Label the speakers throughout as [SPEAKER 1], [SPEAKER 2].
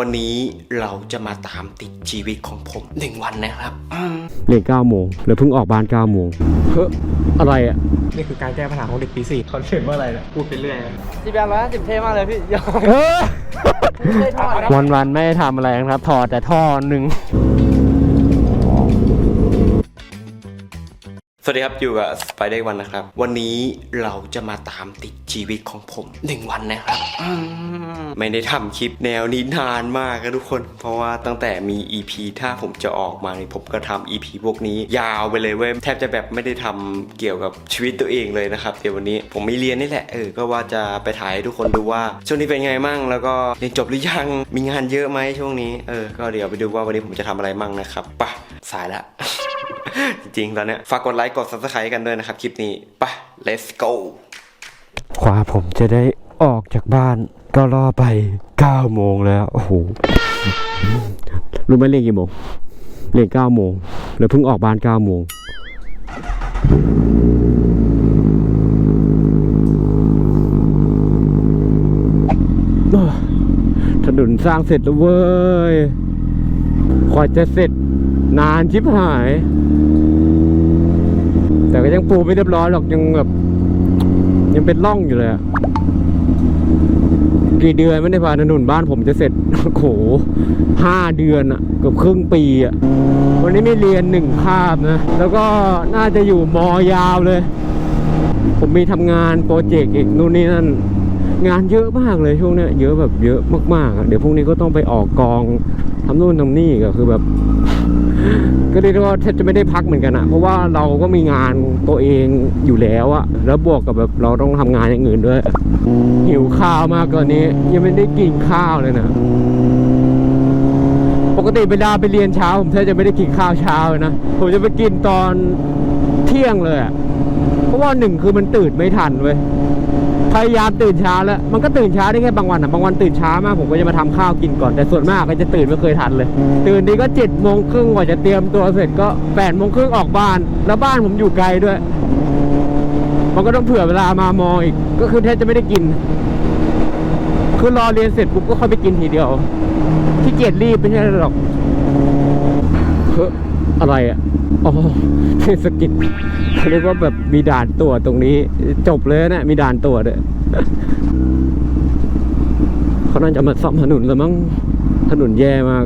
[SPEAKER 1] วันนี้เราจะมาตามติดชีวิตของผมหนึ่งวันนะครับอืม
[SPEAKER 2] เรียนเก้าโมงแล้วเพิ่งออกบ้านเก้าโมงเฮ้ออะไรอะ
[SPEAKER 3] นี่คือการแก้ปัญหาของเด็กปีสี่คอนเซ็ปต์ว่าอะไรเนี่ยพูดไปเรื่อยนะ
[SPEAKER 4] จีแบมร้อยห้าสิบเท่มากเลยพี่ยอม
[SPEAKER 2] เฮ้อ
[SPEAKER 4] ไม่ได้ทอดนะ
[SPEAKER 2] วันวันๆไม่ได้ทำอะไรนะครับถอดแต่ท่อหนึ่ง
[SPEAKER 1] สวัสดีครับ อยู่กับสไปเดอร์วันนะครับ วันนี้เราจะมาตามติดชีวิตของผมหนึ่งวันนะครับมไม่ได้ทำคลิปแนวนี้นานมากนะทุกคน เพราะว่าตั้งแต่มี EP ถ้าผมจะออกมาเนี่ยผมก็ทำ EP พวกนี้ยาวไปเลยเว้ยแทบจะแบบไม่ได้ทำเกี่ยวกับชีวิตตัวเองเลยนะครับเดี๋ยววันนี้ผมไม่เรียนนี่แหละเออก็ว่าจะไปถ่ายให้ทุกคนดูว่า ช่วงนี้เป็นไงมั่ง แล้วก็เรียนจบหรือยังมีงานเยอะไหมช่วงนี้เออก็เดี๋ยวไปดูว่าวันนี้ผมจะทำอะไรมั่งนะครับไปะสายละ จริงๆ ตอนเนี้ยฝากกดไลค์กด subscribe กันด้วยนะครับคลิปนี้ไป let's go
[SPEAKER 2] กว่าผมจะได้ออกจากบ้านก็รอไปเก้าโมงแล้ว โอ้โห รู้ไหมเรียนกี่โมงเรียนเก้าโมงแล้วเพิ่งออกบ้านเก้าโมงถนนสร้างเสร็จแล้วเว้ยกว่าจะเสร็จ นานชิบหาย แต่ก็ยังปูไม่เรียบร้อยหรอกยังแบบยังเป็นร่องอยู่เลยอะกี่เดือนไม่ได้พาถนนบ้านผมจะเสร็จโอ้โหห้าเดือนอะเกือบครึ่งปีอะวันนี้ไม่เรียนหนึ่งคาบนะ แล้วก็น่าจะอยู่มอยาวเลย ผมมีทำงานโปรเจกต์อีกนู่นนี่นั่นงานเยอะมากเลยช่วงเนี้ยเยอะแบบเยอะมากๆ เดี๋ยวพรุ่งนี้ก็ต้องไปออกกองทำนู่นทำนี่ก็คือแบบ ก็เรียกได้ว่าแทบจะไม่ได้พักเหมือนกันอะเพราะว่าเราก็มีงานตัวเองอยู่แล้วอะแล้วบวกกับแบบเราต้องทำงานอย่างอื่นด้วย หิวข้าวมากกว่านี้ ยังไม่ได้กินข้าวเลยนะปกติเวลาไปเรียนเช้าผมแทบจะไม่ได้กินข้าวเช้านะผมจะไปกินตอนเที่ยงเลยอะเพราะว่าหนึ่งคือมันตื่นไม่ทันเว้ย พยายามตื่นเช้าแล้ว มันก็ตื่นเช้าได้แค่บางวันอะ บางวันตื่นเช้ามากผมก็จะมาทำข้าวกินก่อน แต่ส่วนมากก็จะตื่นไม่เคยทันเลย ตื่นดีก็เจ็ดโมงครึ่งกว่าจะเตรียมตัวเสร็จก็แปดโมงครึ่งออกบ้าน แล้วบ้านผมอยู่ไกลด้วย มันก็ต้องเผื่อเวลามามองอีก ก็คือแทบจะไม่ได้กิน คือรอเรียนเสร็จปุ๊บก็ค่อยไปกินทีเดียวที่เกียจรีบไม่ใช่หรอกเฮ้ อะไรอะอ๋อเทศกิจเขาเรียกว่าแบบมีด่านตรวจตรงนี้ จบเลยนะมีด่านตรวจเลยเขาน่าจะมาซ่อมถนนแล้วมั้งถนนแย่มาก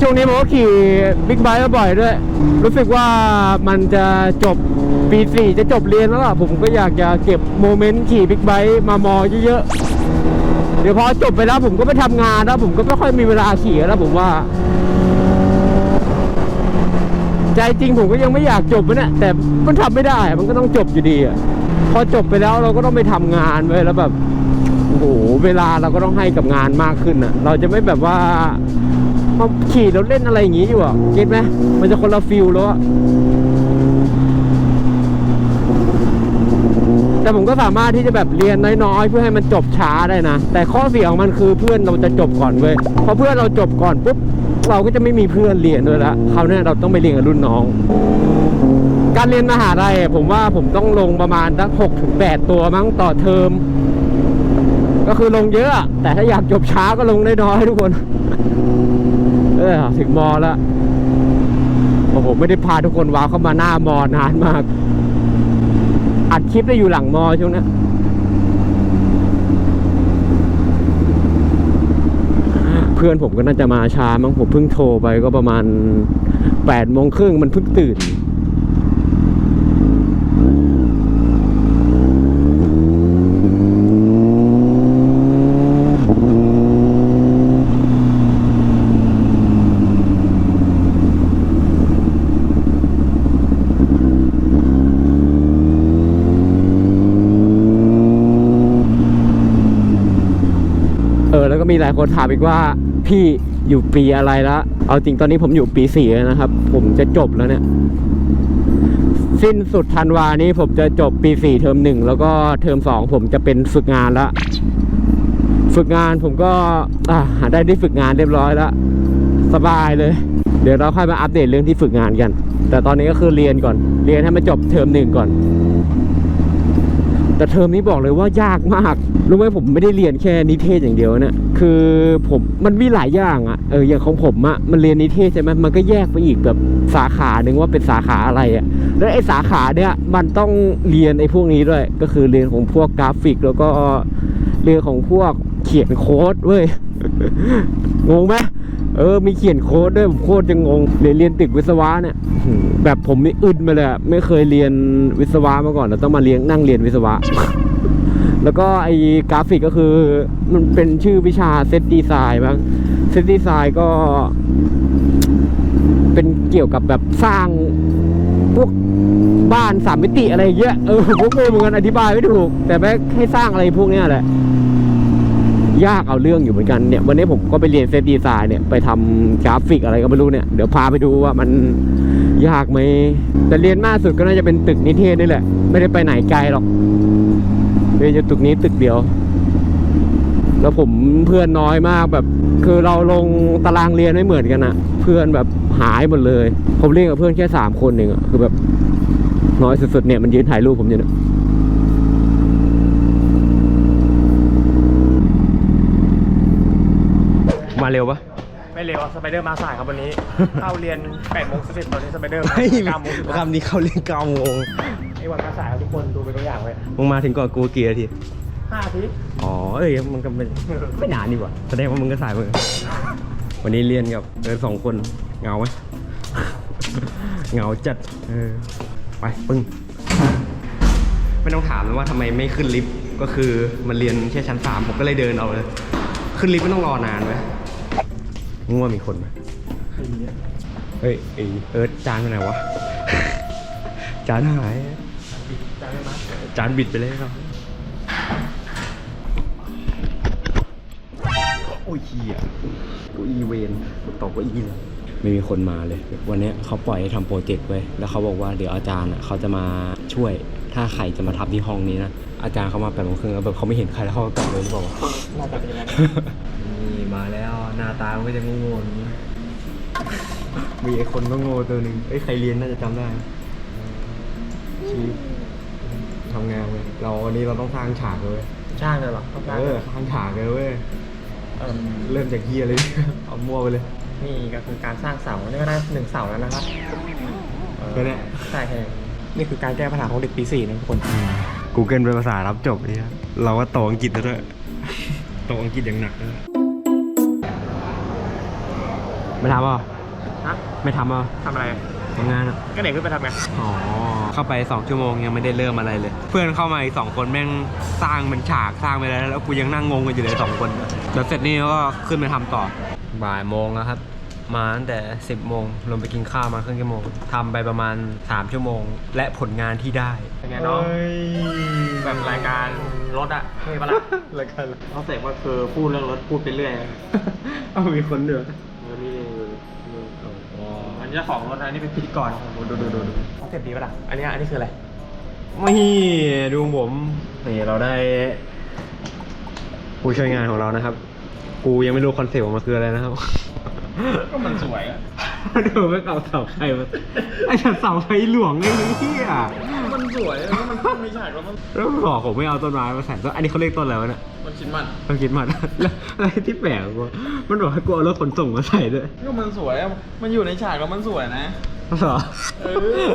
[SPEAKER 2] ช่วงนี้ผมก็ขี่บิ๊กไบค์มาบ่อยด้วย รู้สึกว่ามันจะจบปีสี่จะจบเรียนแล้วล่ะ ผมก็อยากจะเก็บโมเมนต์ขี่บิ๊กไบค์มามอเยอะๆ เดี๋ยวพอจบไปแล้วผมก็ไปทำงานแล้ว ผมก็ไม่ค่อยมีเวลาขี่แล้วผมว่า ใจจริงผมก็ยังไม่อยากจบนะเนี่ยแต่มันทำไม่ได้ มันก็ต้องจบอยู่ดีอะพอจบไปแล้วเราก็ต้องไปทำงานไว้แล้วแบบโอ้โหเวลาเราก็ต้องให้กับงานมากขึ้นอะเราจะไม่แบบว่า มาขี่แล้วเล่นอะไรอย่างงี้อยู่อะเก็ตไหมมันจะคนละฟิลแล้วอะแต่ผมก็สามารถที่จะแบบเรียนน้อยๆ เพื่อให้มันจบช้าได้นะ แต่ข้อเสียของมันคือเพื่อนเราจะจบก่อนเว้ยพอเพื่อนเราจบก่อนปุ๊บเราก็จะไม่มีเพื่อนเรียนด้วยละคราวเนี้ยเราต้องไปเรียนกับรุ่นน้อง การเรียนมหาลัยผมว่าผมต้องลงประมาณสักหกถึงแปดตัวมั้งต่อเทอม ก็คือลงเยอะอะแต่ถ้าอยากจบช้าก็ลงได้น้อยทุกคน เออถึงมอแล้วโอ้โหไม่ได้พาทุกคนว้าวเข้ามาหน้ามอนานมาก อัดคลิปได้อยู่หลังมอช่วงนี้เพื่อนผมก็น่าจะมาช้ามั้งผมเพิ่งโทรไปก็ประมาณแปดโมงครึ่งมันเพิ่งตื่น เออแล้วก็มีหลายคนถามอีกว่าพี่อยู่ปีอะไรแล้วเอาจริงตอนนี้ผมอยู่ปีสี่แล้วนะครับ ผมจะจบแล้วเนี่ย สิ้นสุดธันวานี้ผมจะจบปีสี่เทอมหนึ่งแล้วก็เทอมสองผมจะเป็นฝึกงานแล้วฝึกงานผมก็อ่าได้ได้ฝึกงานเรียบร้อยแล้วสบายเลย
[SPEAKER 5] เดี๋ยวเราค่อยมาอัปเดตเรื่องที่ฝึกงานกัน แต่ตอนนี้ก็คือเรียนก่อน เรียนให้มันจบเทอมหนึ่งก่อน แต่เทอมนี้บอกเลยว่ายากมากรู้ไหมผมไม่ได้เรียนแค่นิเทศอย่างเดียวนะคือผมมันมีหลายอย่างอะเอออย่างของผมอะมันเรียนนิเทศใช่ไหมมันก็แยกไปอีกแบบสาขาหนึ่งว่าเป็นสาขาอะไรอะแล้วไอ้สาขาเนี้ยมันต้องเรียนไอ้พวกนี้ด้วย ก็คือเรียนของพวกกราฟิก แล้วก็เรียนของพวกเขียนโค้ดเว้ยงงไหม เออ มีเขียนโค้ดด้วยผมโคตรจะงงเรียนเรียนตึกวิศวะเนี่ยแบบผมนี่อึดมาเลยอะไม่เคยเรียนวิศวะมาก่อนแล้วต้องมาเรียนนั่งเรียนวิศวะ แล้วก็ไอ้กราฟิกก็คือ มันเป็นชื่อวิชาเซตดีไซน์บ้างเซตดีไซน์ก็ เป็นเกี่ยวกับแบบสร้างพวกบ้านสามมิติอะไรอย่างเออผมก็งงเหมือนกันอธิบายไม่ถูก แต่แม่ให้สร้างอะไรพวกเนี้ยแหละ ยากเอาเรื่องอยู่เหมือนกันเนี่ยวันนี้ผมก็ไปเรียนเซตดีไซน์เนี่ยไปทำกราฟิกอะไรก็ไม่รู้เนี่ยเดี๋ยวพาไปดูว่ามันยากไหมแต่เรียนมากสุดก็น่าจะเป็นตึกนิเทศนี่แหละ ไม่ได้ไปไหนไกลหรอกเรียนอยู่ตึกนี้ตึกเดียว แล้วผมเพื่อนน้อยมากแบบ คือเราลงตารางเรียนไม่เหมือนกันอะเพื่อนแบบหายหมดเลย ผมเรียนกับเพื่อนแค่สามคนเองอะคือแบบน้อยสุดๆเนี่ยมันยืนถ่ายรูปผมอยู่เนี่ย มาเร็วปะ
[SPEAKER 3] ไม่เร็วสไปเดอร์มาสายครับวันนี้ เข้าเรียน8โมงสิบตอนนี้สไปเดอร์มา
[SPEAKER 2] เฮ้ย
[SPEAKER 3] 9โมง15
[SPEAKER 2] คำนี้เขาเรียนเก้าโมง
[SPEAKER 3] ไอ้วันมาสายครับทุกคนดูเป็นตัวอย่างไว้
[SPEAKER 2] มึงมาถึงก่อนกูกี่นาที
[SPEAKER 3] ห้าอาทิตย์
[SPEAKER 2] อ๋อเอ้ยมันก็ไม่ไม่นานดีกว่าแสดงว่ามึงก็สายมือวันนี้เรียนกับเออสองคนเหงาไหมเหงาจัดเออไปปึ้งไม่ต้องถามเลยว่าทำไมไม่ขึ้นลิฟต์ก็คือมันเรียนแค่ชั้นสามผมก็เลยเดินเอาเลย ขึ้นลิฟต์ไม่ต้องรอนานไหม ง่วงมีคนไหมเฮ้ยไอเอิร์ธจานไปไหนวะ จานหาย
[SPEAKER 3] จำได้ไหม
[SPEAKER 2] จานบิดไปเลยครับ โอ้ยเฮียกูอีเวนกูตกกูอีเลยไม่มีคนมาเลย วันเนี้ยเขาปล่อยให้ทำโปรเจกต์ไว้ แล้วเขาบอกว่าเดี๋ยวอาจารย์อะเขาจะมาช่วย ถ้าใครจะมาทับที่ห้องนี้นะ อาจารย์เขามาแปดโมงครึ่งแล้วแบบเขาไม่เห็นใครแล้วเขาก็กลับเลยหรือเปล่าวะ
[SPEAKER 3] น่าจะเป็นยังไง
[SPEAKER 2] นี่มาแล้วหน้า ตามันก็จะงงๆนี้มีไอ้คนก็โง่ตัวหนึ่งเอ้ยใครเรียนน่าจะจำได้นะชีพทำงานเลยเราวันนี้เราต้องสร้างฉากเลย
[SPEAKER 3] ช่างเลยเหรอต้องการ
[SPEAKER 2] เออสร้างฉากเลยเว้ย
[SPEAKER 3] เออ
[SPEAKER 2] เริ่มจากเฮียเลย เอามั่วไปเลย
[SPEAKER 3] นี่ก็คือการสร้างเสานี่ก็ได้หนึ่งเสาแล้วนะครับเออ
[SPEAKER 2] แค่เนี้ย
[SPEAKER 3] ใช่แค่นี้นี่คือการแก้ปัญหาของเด็กปีสี่นะทุกคน
[SPEAKER 2] Google เป็นภาษารับจบเนี่ยเราก็โตอังกฤษแล้วด้วยโตอังกฤษอย่างหนักด้วย ไม่ทำอะ
[SPEAKER 3] ฮะ
[SPEAKER 2] ไม่ทำอะ
[SPEAKER 3] ทำอะไร
[SPEAKER 2] ทำงานอะ
[SPEAKER 3] ก็เด็กขึ้นไปทำไง
[SPEAKER 2] อ๋อ เข้าไป 2 ชั่วโมงยังไม่ได้เริ่มอะไรเลย เพื่อนเข้ามาอีกสองคนแม่งสร้างเป็นฉากสร้างไปแล้วแล้วกูยังนั่งงงกันอยู่เลยสองคนเดี๋ยวเสร็จนี่ก็ขึ้นไปทำต่อ บ่ายโมงแล้วครับ มาตั้งแต่ 10โมงลงไปกินข้าวมาครึ่งชั่วโมงทำไปประมาณ 3 ชั่วโมง และผลงานที่ได้
[SPEAKER 3] เป็นไงน้องแบบรายการรถอะเท่ปะล่ะ
[SPEAKER 2] รายการ
[SPEAKER 3] เขาเสกว่าคือพูดเรื่องรถพูดไปเรื่อย
[SPEAKER 2] เอามีคนเดือ ด
[SPEAKER 3] เออนี่อันนี้เจ้าของรถนะนี่เป็นพิธีกรดูดูดูดูดูเขาเสพดีปะล่ะอันนี้อันนี้คืออะไร
[SPEAKER 2] ไม่ดูผมนี่เราได้ ผู้ช่วยงานของเรานะครับ กูยังไม่รู้คอนเซ็ปต์ของมันคืออะไรนะครับ
[SPEAKER 3] ก็มันสวยอะ
[SPEAKER 2] ดูไม่เอาเสาไฟมาไอ้ฉันเสาไฟหลวงไอ้เหี้ย
[SPEAKER 3] มันสวยแล้วมันไม่ใช่แล้วมัน
[SPEAKER 2] แล้วบอกผมไม่เอาต้นไม้มาใส่ต้นอันนี้เขาเรียกต้นอะไรวะเนี่ย
[SPEAKER 3] มันชิ้นมัน
[SPEAKER 2] ต้องคิดมันแล้วอะไรที่แปลกกว่ามันบอกให้กูเอารถขนส่งมาใส่ด้วย
[SPEAKER 3] ก็มันสวยอะมันอยู่ในฉากแล้วมันสวยนะ
[SPEAKER 2] เหรอ
[SPEAKER 3] เออ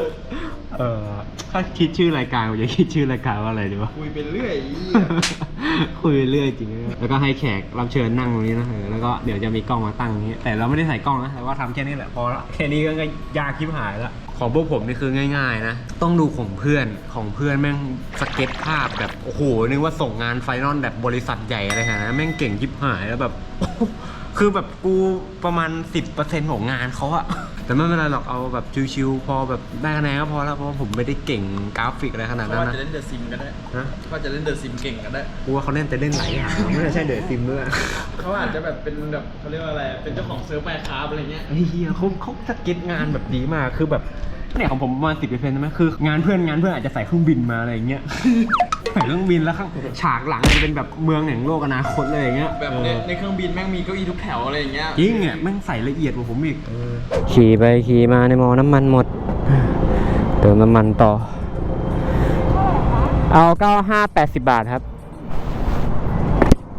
[SPEAKER 2] เออถ้าคิดชื่อรายการผมจะคิดชื่อรายการว่าอะไรดีวะ
[SPEAKER 3] คุยไปเรื่อย
[SPEAKER 2] คุยเรื่อยจริงๆแล้วก็ให้แขกรับเชิญนั่งตรงนี้นะเออแล้วก็เดี๋ยวจะมีกล้องมาตั้งอย่างนี้ แต่เราไม่ได้ใส่กล้องนะแต่ว่าทำแค่นี้แหละพอละแค่นี้ก็ยากคิบหายละของพวกผมนี่คือง่าย ๆ นะ ต้องดูของเพื่อนของเพื่อนแม่งสเก็ตภาพแบบโอ้โหนึกว่าส่งงานไฟนอลแบบบริษัทใหญ่อะไรขนาดนั้นแม่งเก่งคิบหายแล้วแบบ คือแบบกูประมาณ 10%ของงานเขาอะ แต่ไม่เป็นไรหรอกเอาแบบชิวๆพอแบบได้คะแนนก็พอแล้วเพราะว่าผมไม่ได้เก่งกราฟิกอะไรขนาด
[SPEAKER 3] เขา
[SPEAKER 2] นั้น
[SPEAKER 3] ว่า
[SPEAKER 2] นะ
[SPEAKER 3] จะเล่นเดอะซิมก็ได้
[SPEAKER 2] ฮะ
[SPEAKER 3] เขาจะเล่นเดอะซิมเก่งก็ได้
[SPEAKER 2] กูว่าเขาเล่นแต่เล่นหลายอย่างไม่ใช่เดอะซิมด้วย
[SPEAKER 3] เขาอาจจะแบบเป็นแบบเขาเรียกว่าอะไร เป็นเจ้าของเซิร์ฟแมคคาร์อะไรเงี้ย
[SPEAKER 2] ไอ้เฮียเขาเขาสเก็ตงานแบบดีมากคือแบบเนี่ยของผมประมาณสิบเปอร์เซ็นต์ใช่ไหมคืองานเพื่อนงานเพื่อนอาจจะใส่เครื่องบินมาอะไรอย่างเงี้ยใส่ เครื่องบินแล้วข้างฉากหลังจะเป็นแบบเมืองแห่งโลกอนาคตเลยอย่างเงี้ย
[SPEAKER 3] แบบในในเครื่องบินแม่งมีเก้าอี้ทุกแถวอะไรอย่างเงี้ย
[SPEAKER 2] จริงเนี่ยแม่งใส่ละเอียดกว่าผมอีกขี่ไปขี่มาในมอน้ำมันหมด เติมน้ำมันต่อ เอาเก้าห้าแปดสิบบาทครับ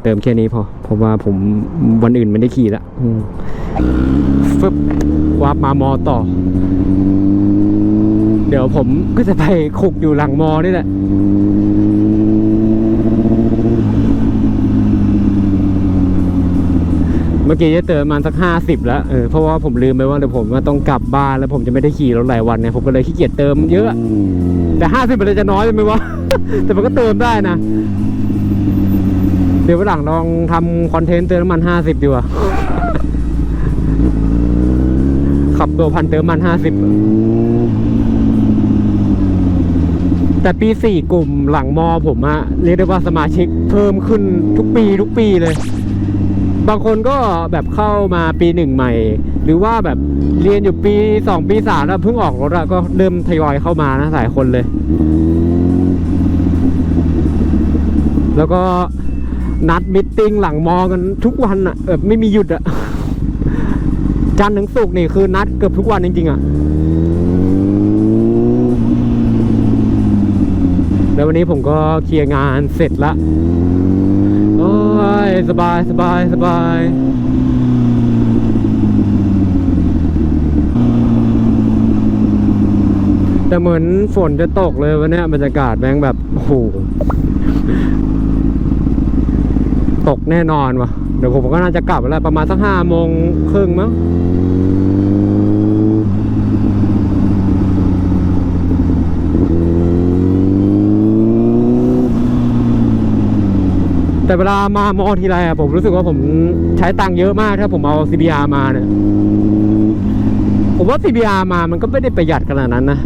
[SPEAKER 2] เติมแค่นี้พอเพราะว่าผมวันอื่นไม่ได้ขี่ละอืมฟึบวาบมามอต่อ เดี๋ยวผมก็จะไปคุกอยู่หลังมอนี่แหละ มื่อกี้จะเติมประมาณสักห้าสิบแล้วเออเพราะว่าผมลืมไปว่าเดี๋ยวผมว่าต้องกลับบ้านแล้วผมจะไม่ได้ขี่รถหลายวันเนี่ยผมก็เลยขี้เกียจเติมเยอะ แต่ห้าสิบมันจะน้อยไปไหมวะ แต่มันก็เติมได้นะ เดี๋ยววันหลังลองทำคอนเทนต์เติมน้ำมันห้าสิบดีกว่าขับตัวพันเติมน้ำมันห้าสิบแต่ปีสี่กลุ่มหลังมอผมอะเรียกได้ว่าสมาชิกเพิ่มขึ้นทุกปีทุกปีเลย บางคนก็แบบเข้ามาปีหนึ่งใหม่ หรือว่าแบบเรียนอยู่ปีสองปีสามแล้วเพิ่งออกรถอะก็เริ่มทยอยเข้ามานะหลายคนเลย แล้วก็นัดมิทติ้งหลังมอกันทุกวันอะแบบไม่มีหยุดอะจันทร์ถึงศุกร์นี่คือนัดเกือบทุกวันจริงๆอะแล้ววันนี้ผมก็เคลียร์งานเสร็จละายสบายสบายสบายแต่เหมือนฝนจะตกเลยวันนี้บรรยากาศแม่งแบบโอ้โหตกแน่นอนวะเดี๋ยวผมก็น่าจะกลับแล้วประมาณสักห้าโมงครึ่งมั้ง แต่เวลามามอทีไรอะผมรู้สึกว่าผมใช้ตังค์เยอะมากถ้าผมเอา CBR มาเนี่ย ผมว่า CBR มามันก็ไม่ได้ประหยัดขนาดนั้นนะ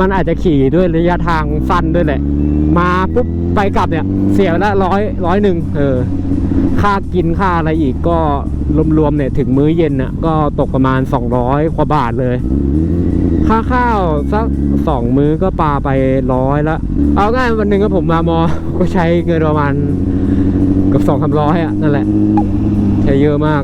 [SPEAKER 2] มันอาจจะขี่ด้วยระยะทางสั้นด้วยแหละ มาปุ๊บไปกลับเนี่ย เสียละร้อยร้อยหนึ่งเออ ค่ากินค่าอะไรอีกก็รวมๆเนี่ย ถึงมื้อเย็นน่ะก็ตกประมาณ 200กว่าบาทเลย ค่าข้าวสักสองมื้อก็ปาไปร้อยละ เอาง่ายวันหนึ่งก็ผมมามอ ก็ใช้เงินประมาณ สองสามร้อยอะนั่นแหละใช้เยอะมาก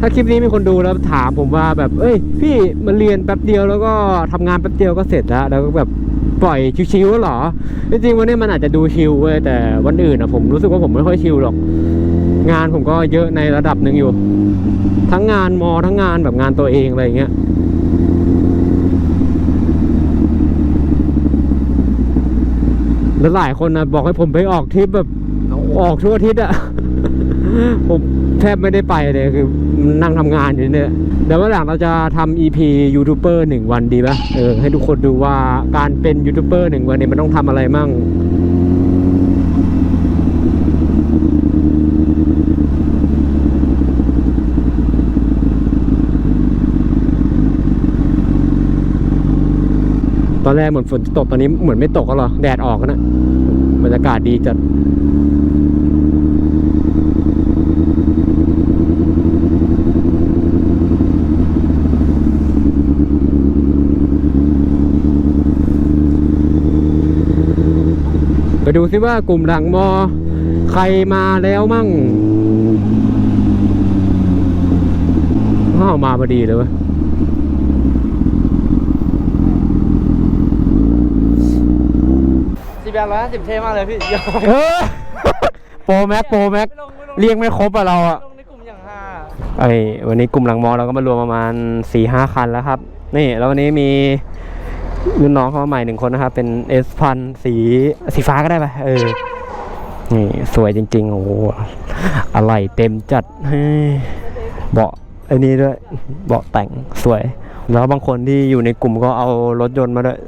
[SPEAKER 2] ถ้าคลิปนี้มีคนดูแล้วถามผมว่าแบบ เอ้ย พี่มันเรียนแป๊บเดียวแล้วก็ทำงานแป๊บเดียวก็เสร็จแล้วแล้วก็แบบปล่อยชิวๆหรอ จริงๆวันนี้มันอาจจะดูชิวเว้ยแต่วันอื่นอะผมรู้สึกว่าผมไม่ค่อยชิวหรอก งานผมก็เยอะในระดับหนึ่งอยู่ ทั้งงานมอทั้งงานแบบงานตัวเองอะไรอย่างเงี้ยแล้วหลายคนนะบอกให้ผมไปออกทริปแบบ ออกทั่วอาทิศอะผมแทบไม่ได้ไปเลยคือนั่งทำงานอยู่เนี่ยเดี๋ยววันหลังเราจะทำ EP ยูทูบเบอร์หนึ่งวันดีปะเออให้ทุกคนดูว่าการเป็นยูทูบเบอร์หนึ่งวันนี้มันต้องทำอะไรมั่งตอนแรกเหมือนฝนจะตกตอนนี้เหมือนไม่ตกแล้วหรอ แดดออกแล้วนะบรรยากาศดีจัด ดูซิว่ากลุ่มหลังมอ ใครมาแล้วมั่งอ้าวมาพอดีเลยเวะ
[SPEAKER 4] ซีแบนร้อยห้าสิบเท่มากเลยพี่ยอม
[SPEAKER 2] เออโปรแม็กโปรแม็ก
[SPEAKER 4] ไม่ลงไม่ลง
[SPEAKER 2] เรียกไม่ครบอะเราอะ
[SPEAKER 4] ลงในกลุ่มอย่างห้า
[SPEAKER 2] ไอวันนี้กลุ่มหลังมอเราก็มารวมประมาณสี่ห้าคันแล้วครับ นี่แล้ววันนี้มี รุ่นน้องเข้ามาใหม่หนึ่งคนนะครับ เป็นเอสพันสีสีฟ้าก็ได้ปะเออ นี่สวยจริง ๆ โอ้โหอะไรเต็มจัดเฮ้ยเบาะไอ้นี่ด้วยเบาะแต่งสวย แล้วบางคนที่อยู่ในกลุ่มก็เอารถยนต์มาด้วย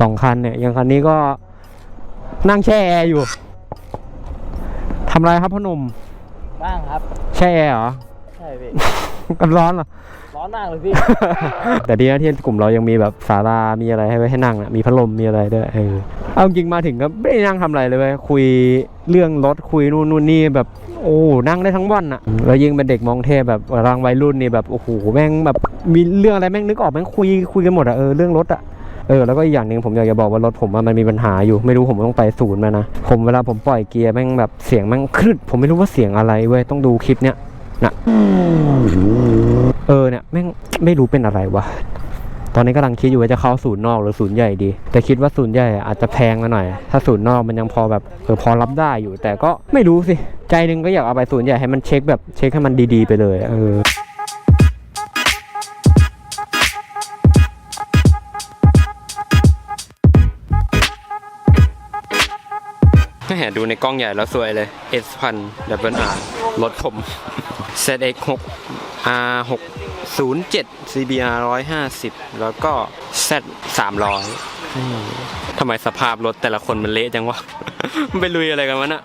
[SPEAKER 2] สองคันเนี่ย อย่างคันนี้ก็นั่งแช่แอร์อยู่ทำอะไรครับพ่อหนุ่ม
[SPEAKER 4] บ้างครับ
[SPEAKER 2] แช่แอร์เหรอ
[SPEAKER 4] ใช่พี่
[SPEAKER 2] กันร้อนเหรอ
[SPEAKER 4] ร้ อนมากเลยพี่
[SPEAKER 2] แต่ดีนะที่กลุ่มเรายังมีแบบศาลามีอะไรให้ไว้ให้นั่งอะมีพัดลมมีอะไรด้วยเออเอาจริงมาถึงก็ไม่ได้นั่งทำอะไรเลยเว้ยคุยเรื่องรถคุยนู่นนู่นนี่แบบโอ้นั่งได้ทั้งวันอะแล้วยิ่งเป็นเด็กมองเทพแบบรางวัยรุ่นนี่แบบโอ้โหแม่งแบบมีเรื่องอะไรแม่งนึกออกแม่งคุยคุยกันหมดอะเออเรื่องรถอะเอออแล้วก็อีกอย่างหนึ่งผมอยากจะบอกว่ารถผมอะมันมีปัญหาอยู่ไม่รู้ผมต้องไปศูนย์มานะผมเวลาผมปล่อยเกียร์แม่งแบบเสียงแม่งครึดผมไม่รู้ว่าเสียงอะไรเว้ยต้องดูคลิปเนี้ยนะ เออเนี่ยแม่งไม่รู้เป็นอะไรวะตอนนี้กำลังคิดอยู่ว่าจะเข้าศูนย์นอกหรือศูนย์ใหญ่ดี แต่คิดว่าศูนย์ใหญ่อาจจะแพงมาหน่อย ถ้าศูนย์นอกมันยังพอแบบเออพอรับได้อยู่ แต่ก็ไม่รู้สิ ใจนึงก็อยากเอาไปศูนย์ใหญ่ให้มันเช็คแบบเช็คให้มันดีๆไปเลยเออ
[SPEAKER 1] แหดูในกล้องใหญ่แล้วสวยเลย S1000 Double R รถผม ZX6 R6 07 CBR 150 แล้วก็ Z 300ทำไมสภาพรถแต่ละคนมันเละจังวะ มันไปลุยอะไรกันมันอะ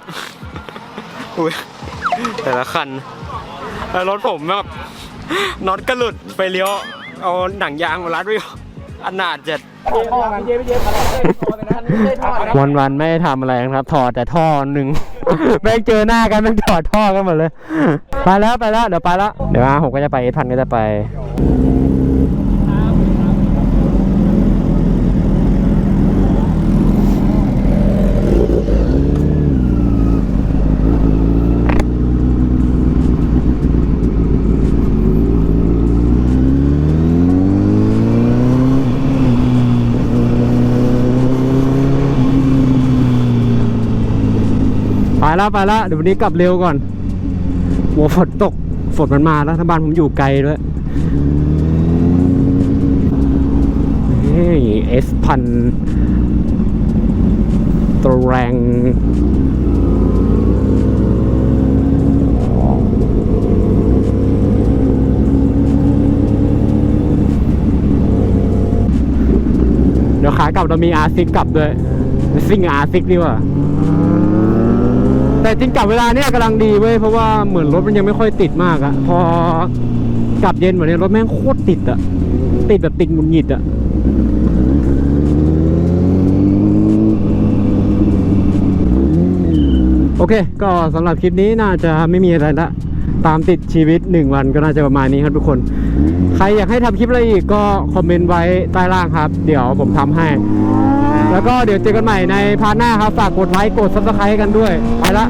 [SPEAKER 1] อุ้แต่ละคันรถผมแบบน็อตกระหลุดไปเลี้ยว เอาหนังยางมารัดไว้อนาจ
[SPEAKER 4] จ็ด
[SPEAKER 2] วันวันไม่ได้ทำอะไรครับ ถอดแต่ท่อหนึ่ง แม่งเจอหน้ากันแม่งถอดท่อกันหมดเลย ไปแล้วไปแล้วเดี๋ยวไปแล้ว เดี๋ยวมาผมก็จะไปเอพันก็จะไป ล้วไปแล้วเดี๋ยววันนี้กลับเร็วก่อนหัวฝนตกฝนมันมาแล้วทางบ้านผมอยู่ไกลด้วยเอสพันตัวแรงเดี๋ยวขากลับเรามีอาซิกกลับด้วยซิ่งอาซิกดีกว่า แต่จริงกลับเวลาเนี้ยกำลังดีเว้ยเพราะว่าเหมือนรถมันยังไม่ค่อยติดมากอะพอกลับเย็นแบบนี้รถแม่งโคตรติดอะติดแบบติดหงุดหงิดอะโอเค ก็สำหรับคลิปนี้น่าจะไม่มีอะไรละตามติดชีวิต 1 วันก็น่าจะประมาณนี้ครับทุกคน ใครอยากให้ทำคลิปอะไรอีกก็คอมเมนต์ไว้ใต้ล่างครับ เดี๋ยวผมทำให้ แล้วก็เดี๋ยวเจอกันใหม่ในพาร์ทหน้าครับ ฝากกดไลค์ กดซับสไครต์กันด้วย ไปละ